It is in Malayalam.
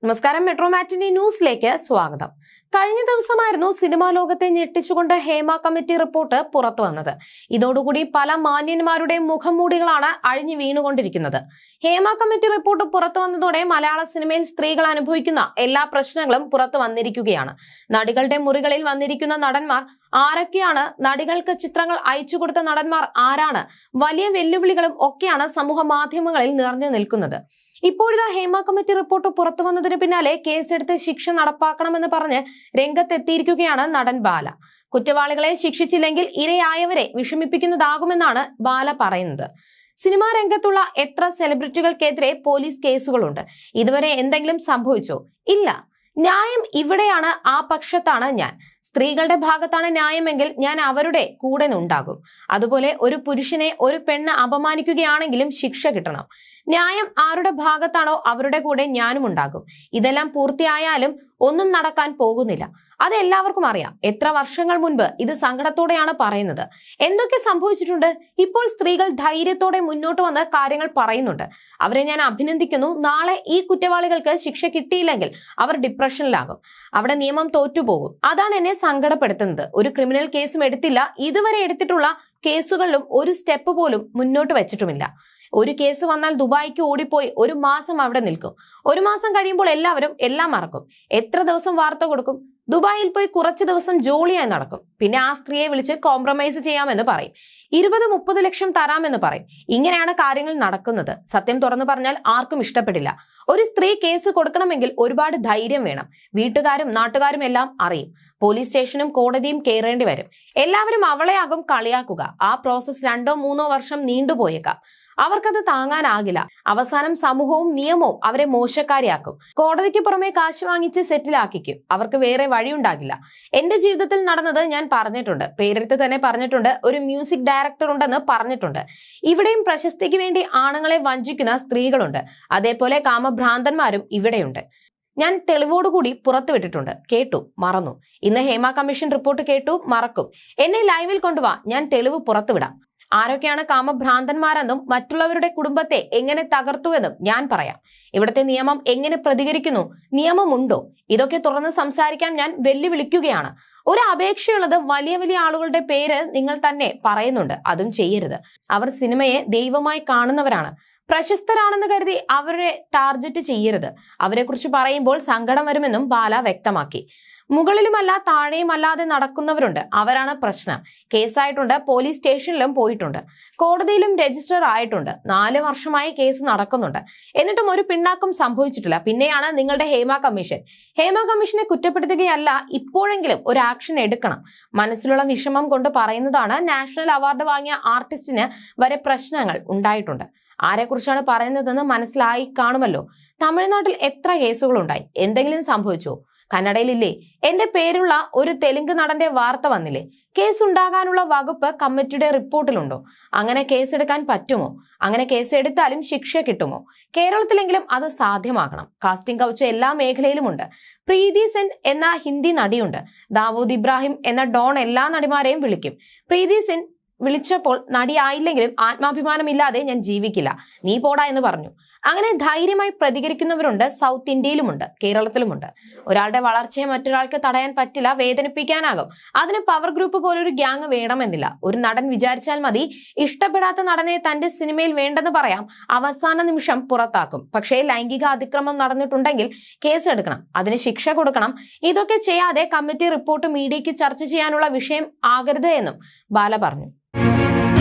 നമസ്കാരം മെട്രോ മാറ്റിനി ന്യൂസിലേക്ക് സ്വാഗതം. കഴിഞ്ഞ ദിവസമായിരുന്നു സിനിമാ ലോകത്തെ ഞെട്ടിച്ചുകൊണ്ട് ഹേമ കമ്മിറ്റി റിപ്പോർട്ട് പുറത്തു വന്നത്. ഇതോടുകൂടി പല മാന്യന്മാരുടെ മുഖംമൂടികളാണ് അഴിഞ്ഞു വീണുകൊണ്ടിരിക്കുന്നത്. ഹേമ കമ്മിറ്റി റിപ്പോർട്ട് പുറത്തു വന്നതോടെ മലയാള സിനിമയിൽ സ്ത്രീകൾ അനുഭവിക്കുന്ന എല്ലാ പ്രശ്നങ്ങളും പുറത്തു വന്നിരിക്കുകയാണ്. നടികളുടെ മുറികളിൽ വന്നിരിക്കുന്ന നടന്മാർ ആരൊക്കെയാണ് നടികൾക്ക് ചിത്രങ്ങൾ അയച്ചു കൊടുത്ത നടന്മാർ? ആരാണ്? വലിയ വെല്ലുവിളികളും ഒക്കെയാണ് സമൂഹ മാധ്യമങ്ങളിൽ നിറഞ്ഞു നിൽക്കുന്നത്. ഇപ്പോഴിതാ ഹേമ കമ്മിറ്റി റിപ്പോർട്ട് പുറത്തു വന്നതിന് പിന്നാലെ കേസെടുത്ത് ശിക്ഷ നടപ്പാക്കണമെന്ന് പറഞ്ഞ് രംഗത്തെത്തിയിരിക്കുകയാണ് നടൻ ബാല. കുറ്റവാളികളെ ശിക്ഷിച്ചില്ലെങ്കിൽ ഇരയായവരെ വിഷമിപ്പിക്കുന്നതാകുമെന്നാണ് ബാല പറയുന്നത്. സിനിമാ രംഗത്തുള്ള എത്ര സെലിബ്രിറ്റികൾക്കെതിരെ പോലീസ് കേസുകളുണ്ട്? ഇതുവരെ എന്തെങ്കിലും സംഭവിച്ചോ? ഇല്ല. ന്യായം ഇവിടെയാണ് ആ പക്ഷത്താണ് ഞാൻ. സ്ത്രീകളുടെ ഭാഗത്താണ് ന്യായമെങ്കിൽ ഞാൻ അവരുടെ കൂടെ നിന്നുണ്ടാകും അതുപോലെ ഒരു പുരുഷനെ ഒരു പെണ്ണ് അപമാനിക്കുകയാണെങ്കിലും ശിക്ഷ കിട്ടണം. ന്യായം ആരുടെ ഭാഗത്താണോ അവരുടെ കൂടെ ഞാനും ഉണ്ടാകും. ഇതെല്ലാം പൂർത്തിയായാലും ഒന്നും നടക്കാൻ പോകുന്നില്ല. അത് എല്ലാവർക്കും അറിയാം. എത്ര വർഷങ്ങൾ മുൻപ് ഇത് സങ്കടത്തോടെയാണ് പറയുന്നത്. എന്തൊക്കെ സംഭവിച്ചിട്ടുണ്ട്? ഇപ്പോൾ സ്ത്രീകൾ ധൈര്യത്തോടെ മുന്നോട്ട് വന്ന് കാര്യങ്ങൾ പറയുന്നുണ്ട്. അവരെ ഞാൻ അഭിനന്ദിക്കുന്നു. നാളെ ഈ കുറ്റവാളികൾക്ക് ശിക്ഷ കിട്ടിയില്ലെങ്കിൽ അവർ ഡിപ്രഷനിലാകും. അവിടെ നിയമം തോറ്റുപോകും. അതാണ് എന്നെ സങ്കടപ്പെടുത്തുന്നത്. ഒരു ക്രിമിനൽ കേസും എടുത്തില്ല. ഇതുവരെ എടുത്തിട്ടുള്ള കേസുകളിലും ഒരു സ്റ്റെപ്പ് പോലും മുന്നോട്ട് വെച്ചിട്ടുമില്ല. ഒരു കേസ് വന്നാൽ ദുബായിക്ക് ഓടിപ്പോയി ഒരു മാസം അവിടെ നിൽക്കും. ഒരു മാസം കഴിയുമ്പോൾ എല്ലാവരും എല്ലാം മറക്കും. എത്ര ദിവസം വാർത്ത കൊടുക്കും? ദുബായിൽ പോയി കുറച്ച് ദിവസം ജോളിയായി നടക്കും. പിന്നെ ആ സ്ത്രീയെ വിളിച്ച് കോംപ്രമൈസ് ചെയ്യാമെന്ന് പറയും. ഇരുപത് മുപ്പത് ലക്ഷം തരാമെന്ന് പറയും. ഇങ്ങനെയാണ് കാര്യങ്ങൾ നടക്കുന്നത്. സത്യം തുറന്നു പറഞ്ഞാൽ ആർക്കും ഇഷ്ടപ്പെടില്ല. ഒരു സ്ത്രീ കേസ് കൊടുക്കണമെങ്കിൽ ഒരുപാട് ധൈര്യം വേണം. വീട്ടുകാരും നാട്ടുകാരും എല്ലാം അറിയും. പോലീസ് സ്റ്റേഷനും കോടതിയും കയറേണ്ടി വരും. എല്ലാവരും അവളെയാകും കളിയാക്കുക. ആ പ്രോസസ് രണ്ടോ മൂന്നോ വർഷം നീണ്ടുപോയേക്കാം. അവർക്കത് താങ്ങാനാകില്ല. അവസാനം സമൂഹവും നിയമവും അവരെ മോശക്കാരിയാക്കും. കോടതിക്ക് പുറമെ കാശ് വാങ്ങിച്ച് സെറ്റിലാക്കിക്കും. അവർക്ക് വേറെ വഴിയുണ്ടാകില്ല. എന്റെ ജീവിതത്തിൽ നടന്നത് ഞാൻ പറഞ്ഞിട്ടുണ്ട്. പേരെടുത്ത് തന്നെ പറഞ്ഞിട്ടുണ്ട്. ഒരു മ്യൂസിക് ഡയറക്ടർ ഉണ്ടെന്ന് പറഞ്ഞിട്ടുണ്ട്. ഇവിടെയും പ്രശസ്തിക്ക് വേണ്ടി ആണുങ്ങളെ വഞ്ചിക്കുന്ന സ്ത്രീകളുണ്ട്. അതേപോലെ കാമഭ്രാന്തന്മാരും ഇവിടെയുണ്ട്. ഞാൻ തെളിവോടുകൂടി പുറത്തുവിട്ടിട്ടുണ്ട്. കേട്ടു മറന്നു. ഇന്ന് ഹേമ കമ്മീഷൻ റിപ്പോർട്ട് കേട്ടു മറക്കും. എന്നെ ലൈവിൽ കൊണ്ടുവാ. ഞാൻ തെളിവ് പുറത്തുവിടാം. ആരൊക്കെയാണ് കാമഭ്രാന്തന്മാരെന്നും മറ്റുള്ളവരുടെ കുടുംബത്തെ എങ്ങനെ തകർത്തുവെന്നും ഞാൻ പറയാം. ഇവിടുത്തെ നിയമം എങ്ങനെ പ്രതികരിക്കുന്നു? നിയമമുണ്ടോ? ഇതൊക്കെ തുറന്ന് സംസാരിക്കാൻ ഞാൻ വെല്ലുവിളിക്കുകയാണ്. ഒരു അപേക്ഷയുള്ളത് വലിയ വലിയ ആളുകളുടെ പേര് നിങ്ങൾ തന്നെ പറയുന്നുണ്ട്. അതും ചെയ്യരുത്. അവർ സിനിമയെ ദൈവമായി കാണുന്നവരാണ്. പ്രശസ്തരാണെന്ന് കരുതി അവരെ ടാർഗറ്റ് ചെയ്യരുത്. അവരെക്കുറിച്ച് പറയുമ്പോൾ സങ്കടം വരുമെന്നും ബാല വ്യക്തമാക്കി. മുകളിലുമല്ല താഴെയുമല്ലാതെ നടക്കുന്നവരുണ്ട്. അവരാണ് പ്രശ്നം. കേസായിട്ടുണ്ട് പോലീസ് സ്റ്റേഷനിലും പോയിട്ടുണ്ട്. കോടതിയിലും രജിസ്റ്റർ ആയിട്ടുണ്ട്. നാല് വർഷമായി കേസ് നടക്കുന്നുണ്ട്. എന്നിട്ടും ഒരു പിണ്ണാക്കം സംഭവിച്ചിട്ടില്ല. പിന്നെയാണ് നിങ്ങളുടെ ഹേമ കമ്മീഷൻ. ഹേമ കമ്മീഷനെ കുറ്റപ്പെടുത്തുകയല്ല ഇപ്പോഴെങ്കിലും ഒരു ആക്ഷൻ എടുക്കണം. മനസ്സിലുള്ള വിഷമം കൊണ്ട് പറയുന്നതാണ് നാഷണൽ അവാർഡ് വാങ്ങിയ ആർട്ടിസ്റ്റിന് വരെ പ്രശ്നങ്ങൾ ഉണ്ടായിട്ടുണ്ട്. ആരെക്കുറിച്ചാണ് പറയുന്നതെന്ന് മനസ്സിലായി കാണുമല്ലോ. തമിഴ്നാട്ടിൽ എത്ര കേസുകളുണ്ടായി? എന്തെങ്കിലും സംഭവിച്ചോ? കന്നഡയിലില്ലേ? എന്റെ പേരുള്ള ഒരു തെലുങ്ക് നടന്റെ വാർത്ത വന്നില്ലേ? കേസ് ഉണ്ടാകാനുള്ള വകുപ്പ് കമ്മിറ്റിയുടെ റിപ്പോർട്ടിലുണ്ടോ? അങ്ങനെ കേസെടുക്കാൻ പറ്റുമോ? അങ്ങനെ കേസ് എടുത്താലും ശിക്ഷ കിട്ടുമോ? കേരളത്തിലെങ്കിലും അത് സാധ്യമാകണം. കാസ്റ്റിംഗ് കൗച്ച് എല്ലാ മേഖലയിലുമുണ്ട്. പ്രീതി സെൻ എന്ന ഹിന്ദി നടിയുണ്ട്. ദാവൂദ് ഇബ്രാഹിം എന്ന ഡോൺ എല്ലാ നടിമാരെയും വിളിക്കും. പ്രീതി സെൻ വിളിച്ചപ്പോൾ നടിയായില്ലെങ്കിലും ആത്മാഭിമാനമില്ലാതെ ഞാൻ ജീവിക്കില്ല. നീ പോടാ എന്ന് പറഞ്ഞു. അങ്ങനെ ധൈര്യമായി പ്രതികരിക്കുന്നവരുണ്ട്. സൗത്ത് ഇന്ത്യയിലുമുണ്ട്. കേരളത്തിലുമുണ്ട്. ഒരാളുടെ വളർച്ചയെ മറ്റൊരാൾക്ക് തടയാൻ പറ്റില്ല വേദനിപ്പിക്കാനാകും. അതിന് പവർ ഗ്രൂപ്പ് പോലൊരു ഗ്യാങ് വേണമെന്നില്ല. ഒരു നടൻ വിചാരിച്ചാൽ മതി ഇഷ്ടപ്പെടാത്ത നടനെ തന്റെ സിനിമയിൽ വേണ്ടെന്ന് പറയാം അവസാന നിമിഷം പുറത്താക്കും. പക്ഷേ ലൈംഗിക അതിക്രമം നടന്നിട്ടുണ്ടെങ്കിൽ കേസ് എടുക്കണം. അതിന് ശിക്ഷ കൊടുക്കണം. ഇതൊക്കെ ചെയ്യാതെ കമ്മിറ്റി റിപ്പോർട്ട് മീഡിയയ്ക്ക് ചർച്ച ചെയ്യാനുള്ള വിഷയം ആകരുത് എന്നും ബാല പറഞ്ഞു. Thank you.